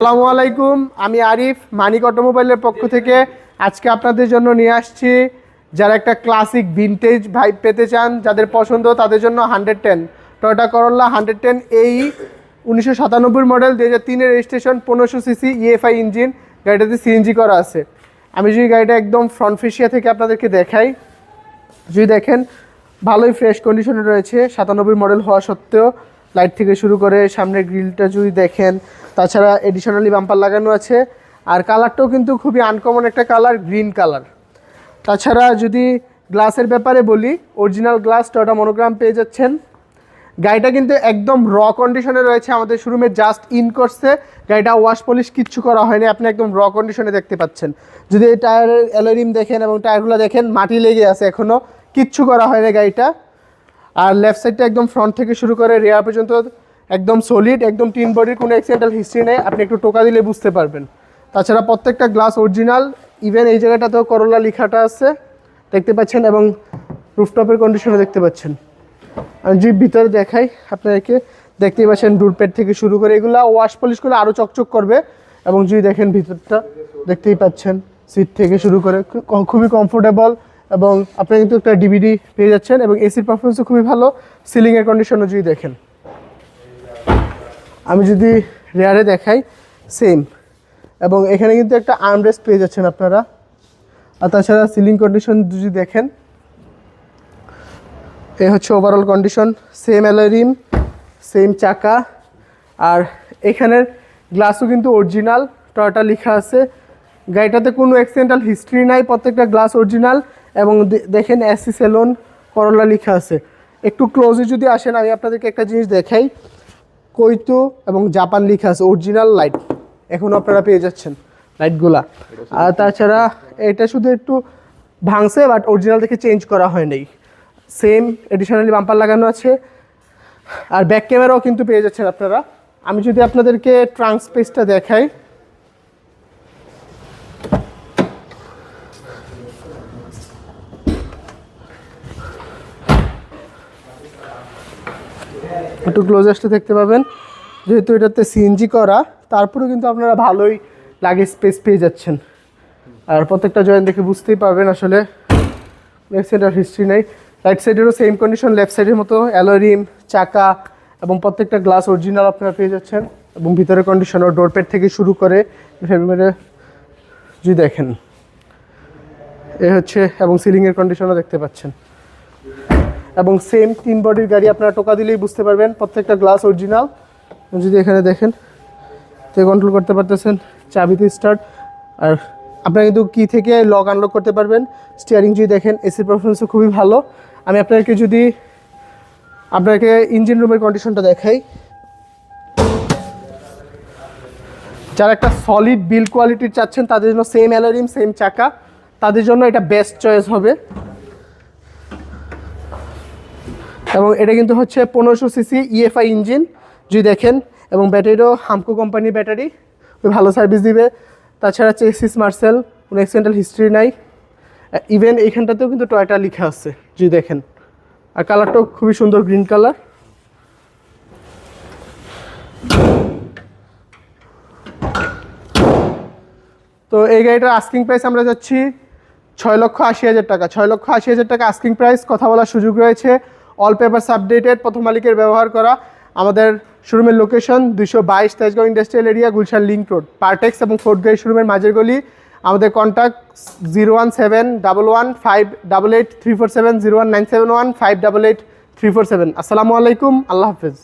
আসসালামু আলাইকুম, আমি আরিফ মানিক অটোমোবাইলের পক্ষ থেকে। আজকে আপনাদের জন্য নিয়ে আসছি যারা একটা ক্লাসিক ভিনটেজ ভাইব পেতে চান, যাদের পছন্দ, তাদের জন্য hundred ten Toyota Corolla hundred ten এই উনিশশো সাতানব্বই মডেল দু হাজার তিনের রেজিস্ট্রেশন পনেরোশো সিসি ইএফআই ইঞ্জিন গাড়িটাতে সিএনজি করা আছে। আমি যদি গাড়িটা একদম ফ্রন্ট ফেসিয়া থেকে আপনাদেরকে দেখাই, যদি দেখেন, ভালোই ফ্রেশ কন্ডিশনে রয়েছে, সাতানব্বই মডেল হওয়া সত্ত্বেও। লাইট থেকে শুরু করে সামনে গ্রিলটা যদি দেখেন, তাছাড়া এডিশনালি বাম্পার লাগানো আছে। আর কালারটাও কিন্তু খুবই আনকমন একটা কালার গ্রিন কালার। তাছাড়া যদি গ্লাসের ব্যাপারে বলি অরিজিনাল গ্লাস টয়টা মনোগ্রাম পেয়ে যাচ্ছেন। গাড়িটা কিন্তু একদম র কন্ডিশনে রয়েছে আমাদের শোরুমে জাস্ট ইন করছে গাড়িটা ওয়াশ পলিশ কিচ্ছু করা হয়নি, আপনি একদম র কন্ডিশনে দেখতে পাচ্ছেন। যদি এই টায়ারের অ্যালোরিম দেখেন এবং টায়ারগুলো দেখেন, মাটি লেগে আছে এখনও কিচ্ছু করা হয়নি গাড়িটা। আর লেফট সাইডটা একদম ফ্রন্ট থেকে শুরু করে রেয়ার পর্যন্ত একদম সলিড একদম টিন বডির কোনো অ্যাক্সিডেন্টাল হিস্ট্রি নেই। আপনি একটু টোকা দিলে বুঝতে পারবেন। তাছাড়া প্রত্যেকটা গ্লাস অরিজিনাল ইভেন এই জায়গাটাতেও করলা লেখাটা আছে। দেখতে পাচ্ছেন এবং রুফটপের কন্ডিশনও দেখতে পাচ্ছেন। আমি যদি ভিতরে দেখাই আপনাদেরকে, দেখতেই পাচ্ছেন ডুরপেট থেকে শুরু করে এগুলা ওয়াশ পলিশ করলে আরও চকচক করবে। এবং যদি দেখেন ভিতরটা, দেখতেই পাচ্ছেন সিট থেকে শুরু করে খুবই কমফোর্টেবল এবং আপনি কিন্তু একটা ডিভিডি পেয়ে যাচ্ছেন এবং এসির পারফরমেন্সও খুবই ভালো সিলিংয়ের কন্ডিশনও যদি দেখেন। আমি যদি রেয়ারে দেখাই সেম এবং এখানে কিন্তু একটা আর্মরেস্ট পেয়ে যাচ্ছেন আপনারা। আর তাছাড়া সিলিং কন্ডিশন যদি দেখেন, এ হচ্ছে overall condition same alloy rim same চাকা। আর এখানের গ্লাসও কিন্তু অরিজিনাল টয়টা লেখা আছে। গাড়িটাতে কোনো অ্যাক্সিডেন্টাল হিস্ট্রি নাই, প্রত্যেকটা গ্লাস অরিজিনাল এবং দেখেন এসি সেলন, করলা লেখা আছে। একটু ক্লোজে যদি আসেন, আমি আপনাদেরকে একটা জিনিস দেখাই। কৈতো এবং জাপান লেখা আছে অরিজিনাল লাইট এখনও আপনারা পেয়ে যাচ্ছেন লাইটগুলা আর তাছাড়া এটা শুধু একটু ভাঙছে বাট অরিজিনাল থেকে চেঞ্জ করা হয় নাই। সেম এডিশনালি বাম্পার লাগানো আছে। আর ব্যাক ক্যামেরাও কিন্তু পেয়ে যাচ্ছেন আপনারা। আমি যদি আপনাদেরকে ট্রাঙ্ক স্পেসটা দেখাই। একটু ক্লোজ আসলে দেখতে পাবেন। যেহেতু এটাতে সিএনজি করা, তারপরেও কিন্তু আপনারা ভালোই লাগে স্পেস পেয়ে যাচ্ছেন। আর প্রত্যেকটা জয়েন্ট দেখে বুঝতেই পারবেন আসলে লেফট সাইডের হিস্ট্রি নেই। রাইট সাইডেরও সেম কন্ডিশন লেফট সাইডের মতো অ্যালোরিম চাকা এবং প্রত্যেকটা গ্লাস অরিজিনাল আপনারা পেয়ে যাচ্ছেন। এবং ভিতরের কন্ডিশনও ডোরপেট থেকে শুরু করে ফেব্রুয়ারি যদি দেখেন। এ হচ্ছে এবং সিলিংয়ের কন্ডিশনও দেখতে পাচ্ছেন। এবং সেম তিন বডির গাড়ি আপনারা টোকা দিলেই বুঝতে পারবেন, প্রত্যেকটা গ্লাস অরিজিনাল যদি এখানে দেখেন, তে কন্ট্রোল করতে পারতেছেন, চাবিতে স্টার্ট আর আপনারা কিন্তু কি থেকে লক আনলক করতে পারবেন। স্টিয়ারিং যদি দেখেন এসির পারফরমেন্সও খুবই ভালো। আমি আপনাকে যদি আপনাকে ইঞ্জিন রুমের কন্ডিশনটা দেখাই। যারা একটা সলিড বিল কোয়ালিটির চাচ্ছেন, তাদের জন্য সেম অ্যালোরিম সেম চাকা। তাদের জন্য এটা বেস্ট চয়েস হবে। এবং এটা কিন্তু হচ্ছে পনেরোশো সিসি ইএফআই ইঞ্জিন যদি দেখেন, এবং ব্যাটারিটাও হামকো কোম্পানির ব্যাটারি ভালো সার্ভিস দিবে। তাছাড়া চেসিস মার্সেল কোনো অ্যাক্সিডেন্টাল হিস্ট্রি নাই। ইভেন এইখানটাতেও কিন্তু টয়টা লেখা আছে, যদি দেখেন। আর কালারটাও খুবই সুন্দর গ্রিন কালার তো এই গাড়িটার আস্কিং প্রাইস আমরা যাচ্ছি ছয় লক্ষ আশি হাজার টাকা। ছয় লক্ষ আশি হাজার টাকা আস্কিং প্রাইস কথা বলার সুযোগ রয়েছে। অল পেপার সাবডেটেড প্রথম মালিকের ব্যবহার করা। আমাদের শোরুমের লোকেশন দুশো বাইশ Tejgaon industrial area Gulshan link road Partex এবং ফোর্ট গ্রেড শোরুমের মাঝের গলি। আমাদের contact zero one seven double one five double eight three four seven zero one nine seven one five double eight three four seven আসসালামু আলাইকুম, আল্লাহ হাফেজ।